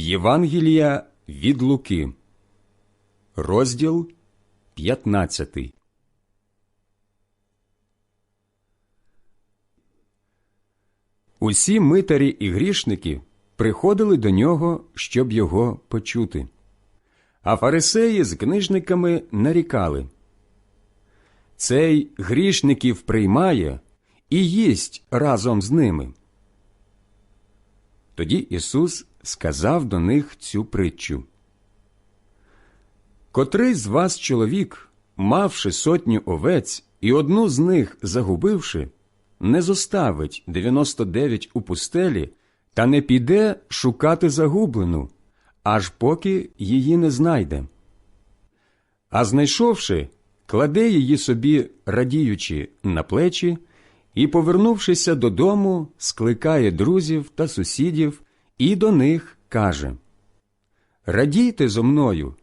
Євангелія від Луки, розділ 15. Усі митарі і грішники приходили до нього, щоб його почути. А фарисеї з книжниками нарікали. Цей грішників приймає і їсть разом з ними. Тоді Ісус сказав до них цю притчу. Котрий з вас чоловік, мавши сотню овець і одну з них загубивши, не зоставить 99 у пустелі та не піде шукати загублену, аж поки її не знайде. А знайшовши, кладе її собі, радіючи, на плечі, і, повернувшися додому, скликає друзів та сусідів і до них каже Радійте зо мною,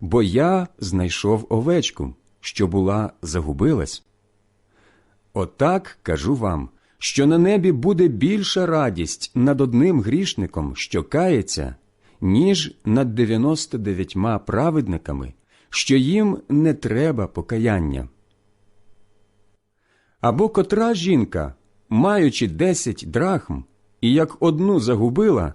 бо я знайшов овечку, що була загубилась. Отак кажу вам, що на небі буде більша радість над одним грішником, що кається, ніж над дев'яносто дев'ятьма праведниками, що їм не треба покаяння. Або котра жінка, маючи десять драхм, і як одну загубила,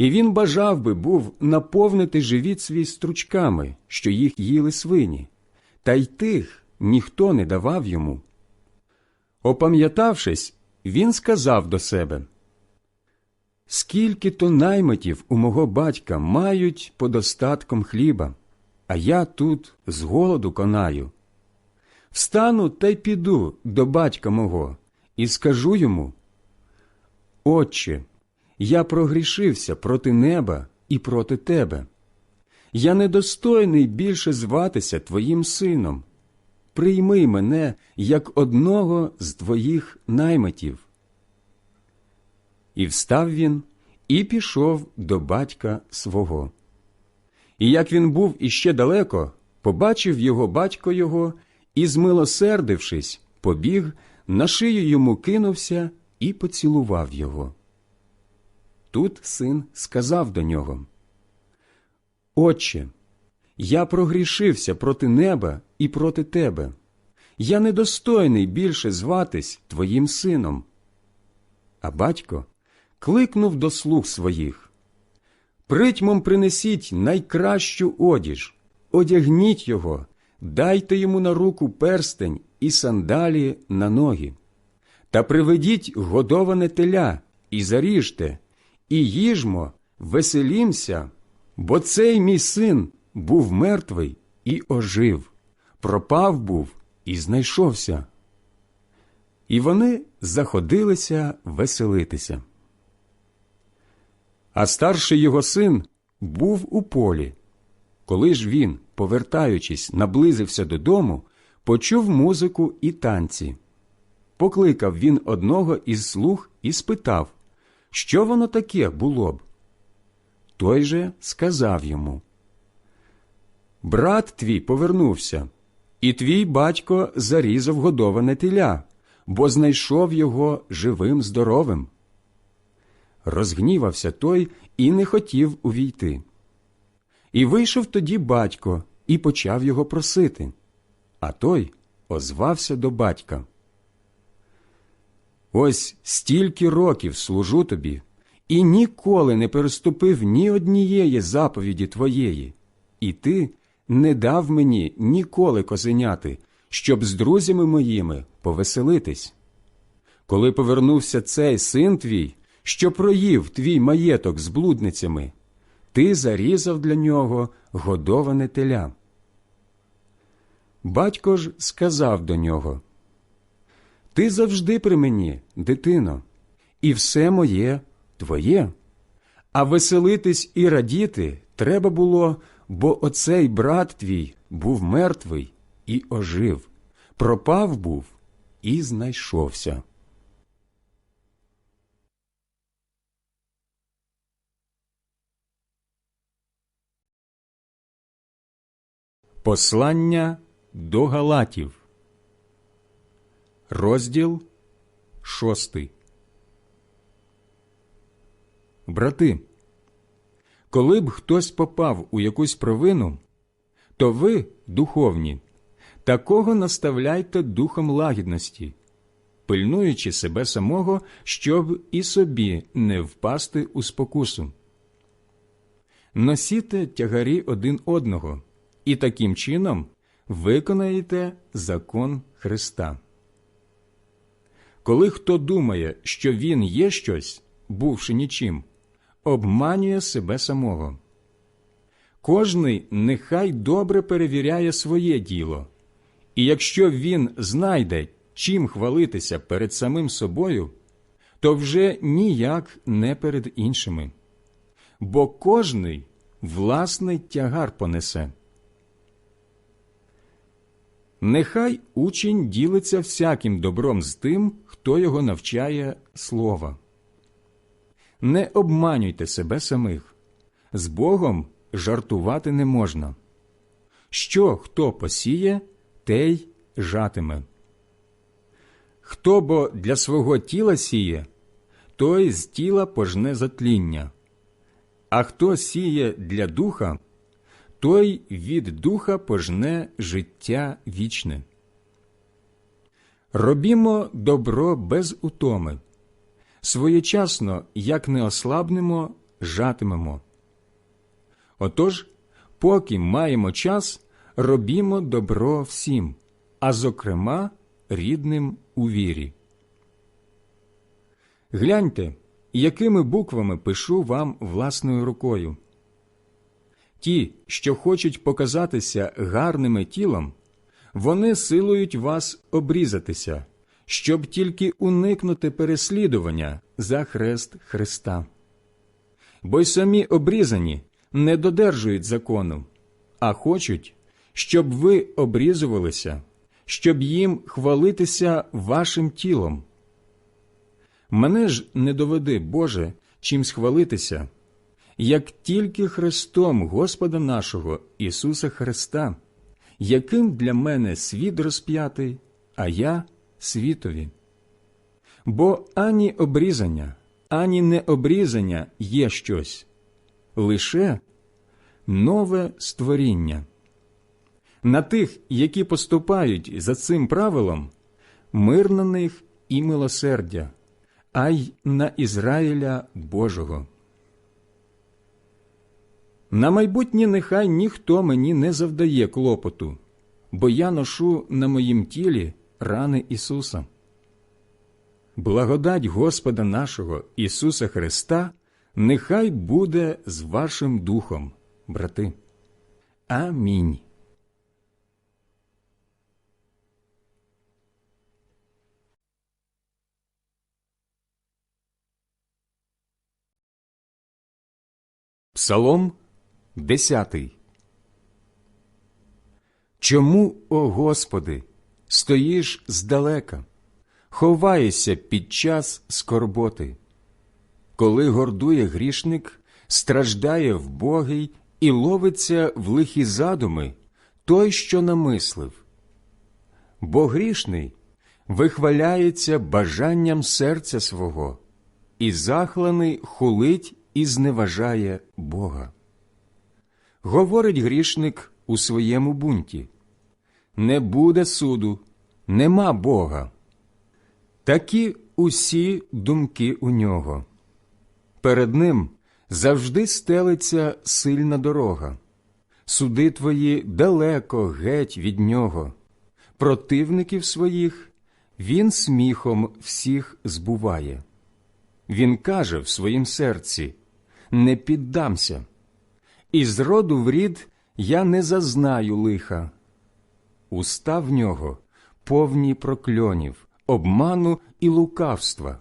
І він бажав би був наповнити живіт свій стручками, що їх їли свині, та й тих ніхто не давав йому. Опам'ятавшись, він сказав до себе Скільки то наймитів у мого батька мають подостатком хліба, а я тут з голоду конаю. Встану та й піду до батька мого і скажу йому Отче, я прогрішився проти неба і проти тебе. Я недостойний більше зватися твоїм сином. Прийми мене як одного з твоїх наймитів. І встав він і пішов до батька свого. І як він був іще далеко, побачив його батько його і, змилосердившись, побіг, на шию йому кинувся і поцілував його. Тут син сказав до нього Отче, я прогрішився проти неба і проти тебе. Я недостойний більше зватись твоїм сином. А батько кликнув до слуг своїх Притьмом принесіть найкращу одіж, одягніть його, дайте йому на руку перстень і сандалі на ноги, та приведіть годоване теля і заріжте, і їжмо, веселімся, бо цей мій син був мертвий і ожив, пропав був і знайшовся. І вони заходилися веселитися. А старший його син був у полі. Коли ж він, повертаючись, наблизився додому, почув музику і танці. Покликав він одного із слуг і спитав, що воно таке було б. Той же сказав йому брат твій повернувся, і твій батько зарізав годоване теля, бо знайшов його живим здоровим. Розгнівався той і не хотів увійти. І вийшов тоді батько і почав його просити, а той озвався до батька. Ось стільки років служу тобі, і ніколи не переступив ні однієї заповіді твоєї, і ти не дав мені ніколи козеняти, щоб з друзями моїми повеселитись. Коли повернувся цей син твій, що проїв твій маєток з блудницями, ти зарізав для нього годоване теля. Батько ж сказав до нього Ти завжди при мені, дитино, і все моє твоє. А веселитись і радіти треба було, бо оцей брат твій був мертвий і ожив, пропав був і знайшовся. Послання до Галатів, розділ шостий. Брати, коли б хтось попав у якусь провину, то ви, духовні, такого наставляйте духом лагідності, пильнуючи себе самого, щоб і собі не впасти у спокусу. Носіте тягарі один одного і таким чином виконаєте закон Христа. Коли хто думає, що він є щось, бувши нічим, обманює себе самого. Кожний нехай добре перевіряє своє діло, і якщо він знайде, чим хвалитися перед самим собою, то вже ніяк не перед іншими, бо кожний власний тягар понесе. Нехай учень ділиться всяким добром з тим, хто його навчає слова. Не обманюйте себе самих. З Богом жартувати не можна. Що хто посіє, те жатиме. Хто бо для свого тіла сіє, той з тіла пожне затління, а хто сіє для духа, той від духа пожне життя вічне. Робімо добро без утоми, своєчасно, як не ослабнемо, жатимемо. Отож, поки маємо час, робімо добро всім, а зокрема рідним у вірі. Гляньте, якими буквами пишу вам власною рукою. Ті, що хочуть показатися гарними тілом, вони силують вас обрізатися, щоб тільки уникнути переслідування за хрест Христа. Бо й самі обрізані не додержують закону, а хочуть, щоб ви обрізувалися, щоб їм хвалитися вашим тілом. Мене ж не доведи, Боже, чим схвалитися як тільки Христом Господа нашого Ісуса Христа, яким для мене світ розп'ятий, а я світові. Бо ані обрізання, ані необрізання є щось, лише нове створіння. На тих, які поступають за цим правилом, мир на них і милосердя, а й на Ізраїля Божого. На майбутнє нехай ніхто мені не завдає клопоту, бо я ношу на моїм тілі рани Ісуса. Благодать Господа нашого Ісуса Христа нехай буде з вашим духом, брати. Амінь. Псалом Десятий. Чому, о Господи, стоїш здалека, ховаєшся під час скорботи? Коли гордує грішник, страждає вбогий і ловиться в лихі задуми той, що намислив. Бо грішний вихваляється бажанням серця свого, і захланий хулить і зневажає Бога. Говорить грішник у своєму бунті не буде суду, нема Бога. Такі усі думки у нього. Перед ним завжди стелиться сильна дорога. Суди твої далеко геть від нього. Противників своїх він сміхом всіх збуває. Він каже в своїм серці не піддамся, і з роду в рід я не зазнаю лиха. Уста в нього повні прокльонів, обману і лукавства,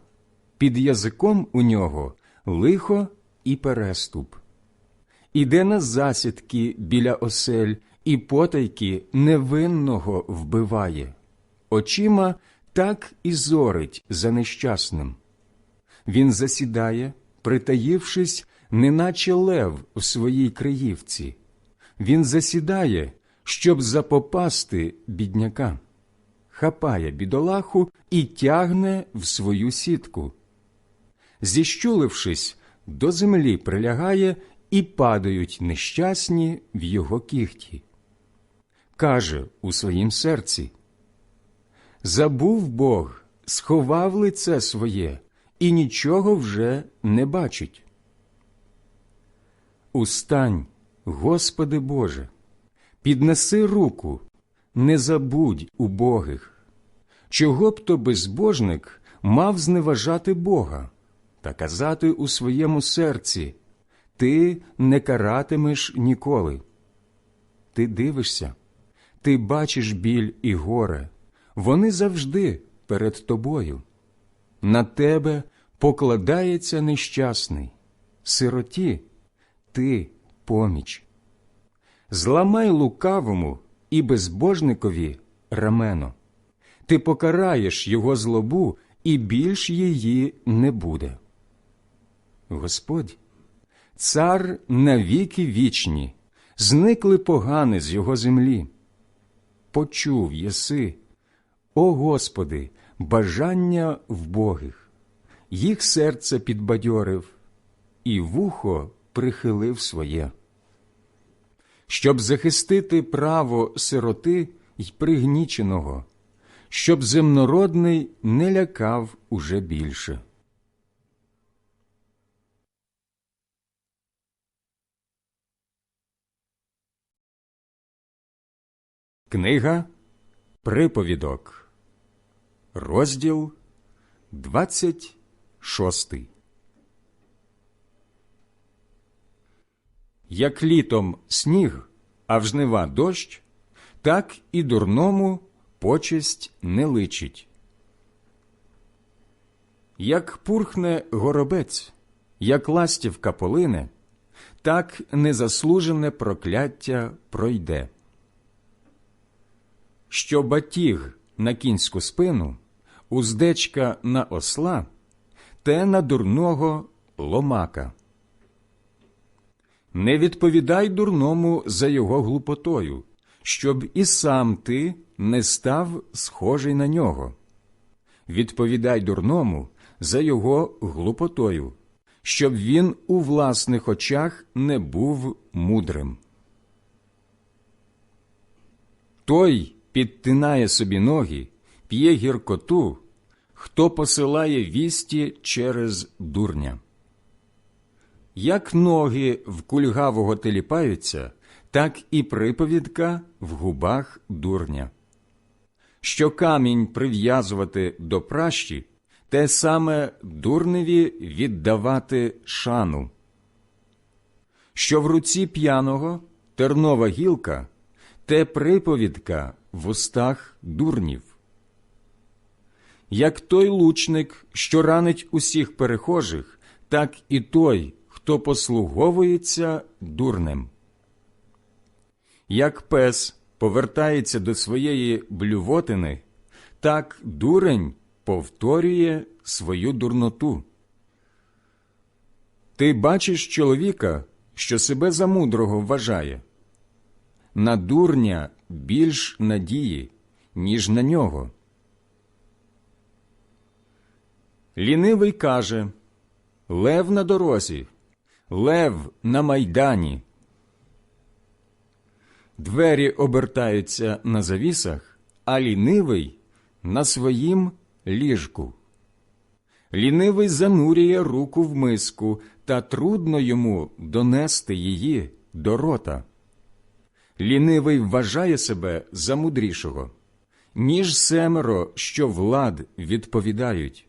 під язиком у нього лихо і переступ. Іде на засідки біля осель і потайки невинного вбиває, очима так і зорить за нещасним. Він засідає, притаївшись, неначе лев у своїй криївці. Він засідає, щоб запопасти бідняка, хапає бідолаху і тягне в свою сітку. Зіщулившись, до землі прилягає і падають нещасні в його кіхті. Каже у своїм серці Забув Бог, сховав лице своє і нічого вже не бачить. Устань, Господи Боже, піднеси руку, не забудь убогих. Чого б то безбожник мав зневажати Бога та казати у своєму серці Ти не каратимеш ніколи. Ти дивишся, ти бачиш біль і горе, вони завжди перед тобою. На тебе покладається нещасний, сироті ти поміч. Зламай лукавому і безбожникові рамено. Ти покараєш його злобу, і більш її не буде. Господь, цар навіки вічні, зникли погани з його землі. Почув єси, о Господи, бажання вбогих, їх серце підбадьорив, і вухо прихилив своє. Щоб захистити право сироти й пригніченого, щоб земнородний не лякав уже більше. Книга Приповідок, розділ 26 Як літом сніг, а в жнива дощ, так і дурному почесть не личить. Як пурхне горобець, як ластівка полине, так незаслужене прокляття пройде. Що батіг на кінську спину, уздечка на осла, те на дурного ломака. Не відповідай дурному за його глупотою, щоб і сам ти не став схожий на нього. Відповідай дурному за його глупотою, щоб він у власних очах не був мудрим. Той підтинає собі ноги, п'є гіркоту, хто посилає вісті через дурня. Як ноги в кульгавого теліпаються, так і приповідка в губах дурня. Що камінь прив'язувати до пращі, те саме дурневі віддавати шану. Що в руці п'яного тернова гілка, те приповідка в устах дурнів. Як той лучник, що ранить усіх перехожих, так і той, хто послуговується дурнем. Як пес повертається до своєї блювотини, так дурень повторює свою дурноту. Ти бачиш чоловіка, що себе за мудрого вважає. На дурня більш надії, ніж на нього. Лінивий каже Лев на дорозі, лев на майдані. Двері обертаються на завісах, а лінивий на своїм ліжку. Лінивий занурює руку в миску, та трудно йому донести її до рота. Лінивий вважає себе за мудрішого, ніж семеро, що влад відповідають.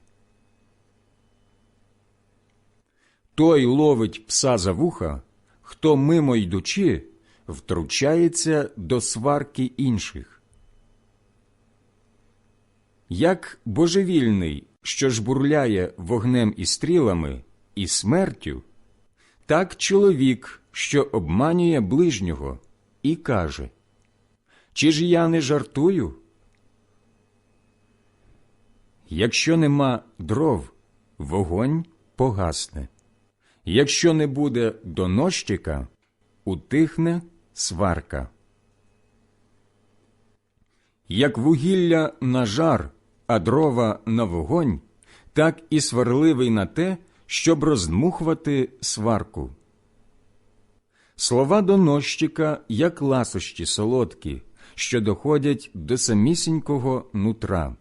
Той ловить пса за вуха, хто мимо йдучи, втручається до сварки інших. Як божевільний, що жбурляє вогнем і стрілами і смертю, так чоловік, що обманює ближнього, і каже Чи ж я не жартую? Якщо нема дров, вогонь погасне. Якщо не буде донощика, утихне сварка. Як вугілля на жар, а дрова на вогонь, так і сварливий на те, щоб роздмухувати сварку. Слова донощика, як ласощі солодкі, що доходять до самісінького нутра,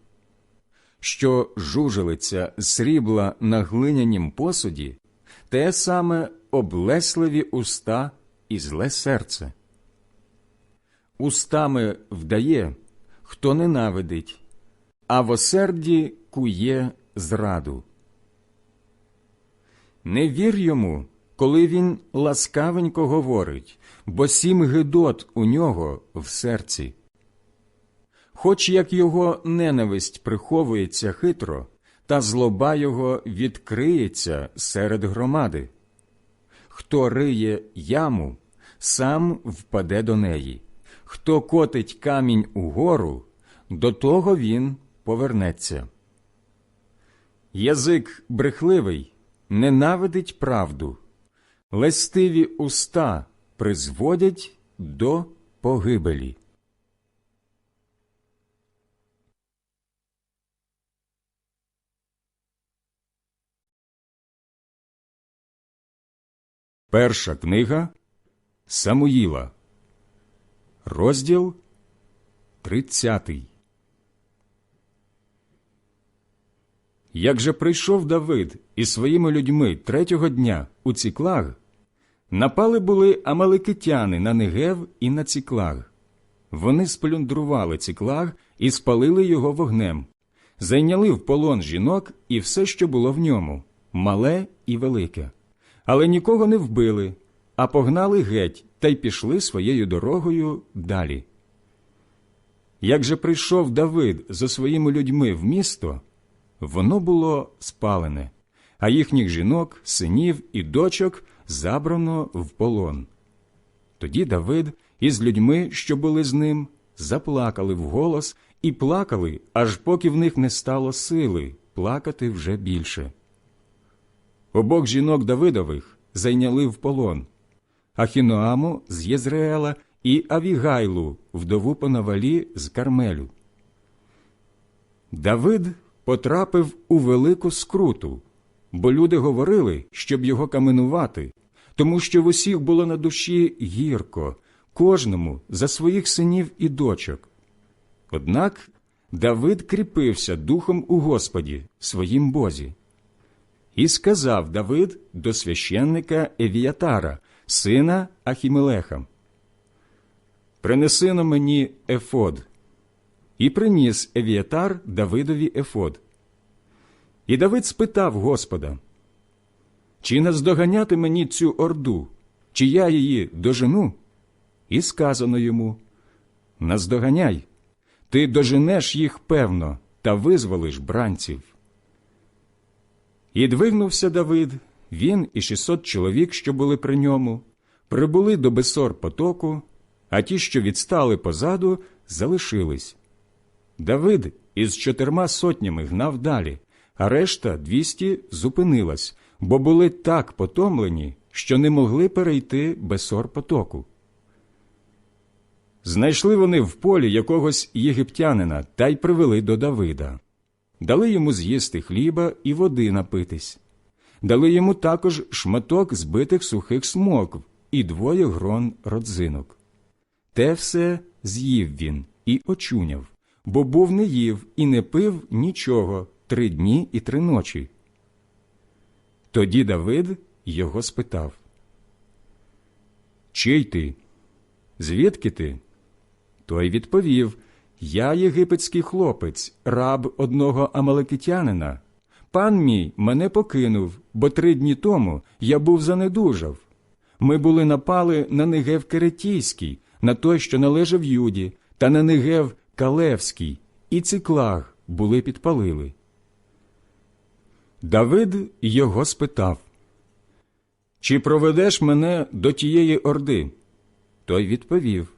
що жужелиця срібла на глинянім посуді, те саме облесливі уста і зле серце. Устами вдає, хто ненавидить, а в осерді кує зраду. Не вір йому, коли він ласкавенько говорить, бо сім гидот у нього в серці. Хоч як його ненависть приховується хитро, та злоба його відкриється серед громади. Хто риє яму, сам впаде до неї, хто котить камінь угору, до того він повернеться. Язик брехливий ненавидить правду, лестиві уста призводять до погибелі. Перша книга Самуїла, розділ 30. Як же прийшов Давид із своїми людьми третього дня у Ціклаг, напали були амаликитяни на Негев і на Ціклаг. Вони сплюндрували Ціклаг і спалили його вогнем, зайняли в полон жінок і все, що було в ньому, мале і велике але нікого не вбили, а погнали геть та й пішли своєю дорогою далі. Як же прийшов Давид зо своїми людьми в місто, воно було спалене, а їхніх жінок, синів і дочок забрано в полон. Тоді Давид із людьми, що були з ним, заплакали вголос і плакали, аж поки в них не стало сили плакати вже більше. Обох жінок Давидових зайняли в полон Ахіноаму з Єзреела і Авігайлу, вдову Понавалі з Кармелю. Давид потрапив у велику скруту, бо люди говорили, щоб його каменувати, тому що в усіх було на душі гірко, кожному за своїх синів і дочок. Однак Давид кріпився духом у Господі, своїм Бозі. І сказав Давид до священника Евіятара, сина Ахімелеха, Принеси на мені ефод. І приніс Евіятар Давидові ефод. І Давид спитав Господа, чи наздоганяти мені цю орду, чи я її дожену? І сказано йому Наздоганяй, ти доженеш їх певно, та визволиш бранців. І двигнувся Давид, він і шістсот чоловік, що були при ньому, прибули до Бесор потоку, а ті, що відстали позаду, залишились. Давид із чотирма сотнями гнав далі, а решта двісті зупинилась, бо були так потомлені, що не могли перейти Бесор потоку. Знайшли вони в полі якогось єгиптянина та й привели до Давида. Дали йому з'їсти хліба і води напитись. Дали йому також шматок збитих сухих смокв і двоє грон родзинок. Те все з'їв він і очуняв, бо був не їв і не пив нічого три дні і три ночі. Тоді Давид його спитав Чий ти? Звідки ти? Той відповів Я єгипетський хлопець, раб одного амалекитянина. Пан мій мене покинув, бо три дні тому я був занедужав. Ми були напали на Негев Керетійський, на той, що належав Юді, та на Негев Калевський, і циклаг були підпалили. Давид його спитав Чи проведеш мене до тієї орди? Той відповів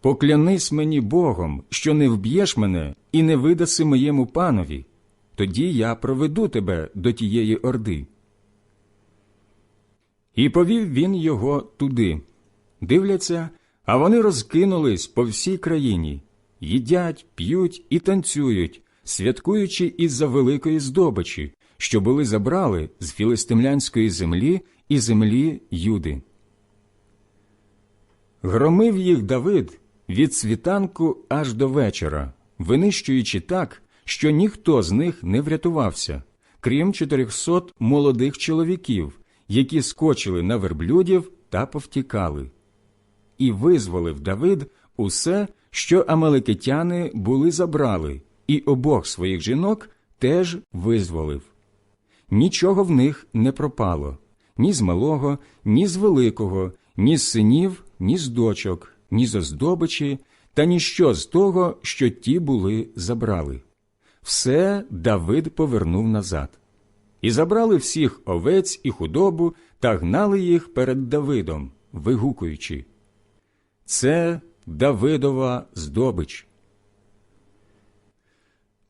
Поклянись мені Богом, що не вб'єш мене і не видаси моєму панові, тоді я проведу тебе до тієї орди. І повів він його туди. Дивляться, а вони розкинулись по всій країні, їдять, п'ють і танцюють, святкуючи із-за великої здобичі, що були забрали з філистимлянської землі і землі Юди. Громив їх Давид від світанку аж до вечора, винищуючи так, що ніхто з них не врятувався, крім чотирьохсот молодих чоловіків, які скочили на верблюдів та повтікали. І визволив Давид усе, що амаликитяни були забрали, і обох своїх жінок теж визволив. Нічого в них не пропало ні з малого, ні з великого, ні з синів, ні з дочок, ні з оздобичі, та ніщо з того, що ті були забрали. Все Давид повернув назад. І забрали всіх овець і худобу та гнали їх перед Давидом, вигукуючи. Це Давидова здобич.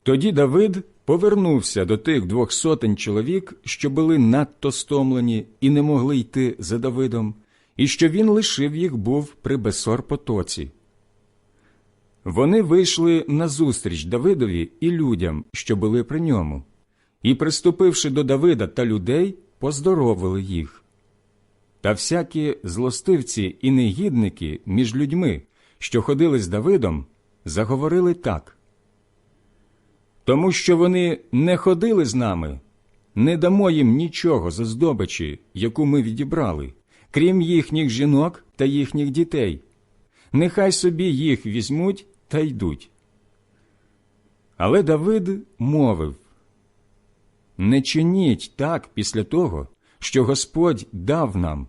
Тоді Давид повернувся до тих двох сотень чоловік, що були надто стомлені і не могли йти за Давидом, і що він лишив їх був при Бесор потоці. Вони вийшли назустріч Давидові і людям, що були при ньому, і, приступивши до Давида та людей, поздоровили їх. Та всякі злостивці і негідники між людьми, що ходили з Давидом, заговорили так. Тому що вони не ходили з нами, не дамо їм нічого за здобичі, яку ми відібрали, крім їхніх жінок та їхніх дітей. Нехай собі їх візьмуть та йдуть. Але Давид мовив Не чиніть так після того, що Господь дав нам.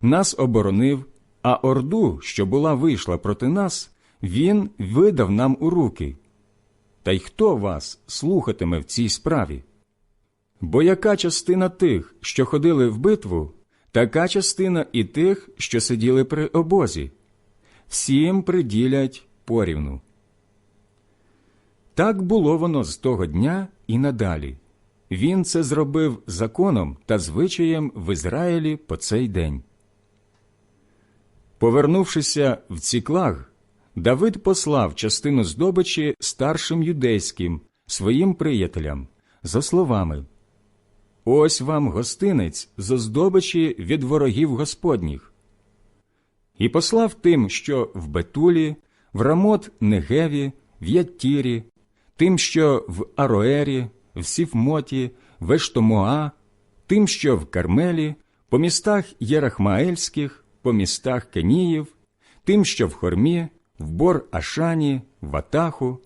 Нас оборонив, а орду, що була вийшла проти нас, він видав нам у руки. Та й хто вас слухатиме в цій справі? Бо яка частина тих, що ходили в битву, така частина і тих, що сиділи при обозі, всім приділять порівну. Так було воно з того дня і надалі. Він це зробив законом та звичаєм в Ізраїлі по цей день. Повернувшися в Ціклаг, Давид послав частину здобичі старшим юдейським, своїм приятелям, за словами Ось вам гостинець зо здобичі від ворогів Господніх. І послав тим, що в Бетулі, в Рамот Негеві, в Яттірі, тим, що в Ароері, в Сіфмоті, в Ештомоа, тим, що в Кармелі, по містах Єрахмаельських, по містах Кеніїв, тим, що в Хормі, в Бор Ашані, в Атаху,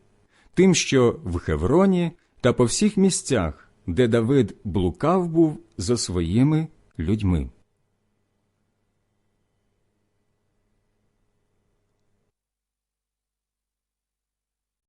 тим, що в Хевроні та по всіх місцях, де Давид блукав був за своїми людьми.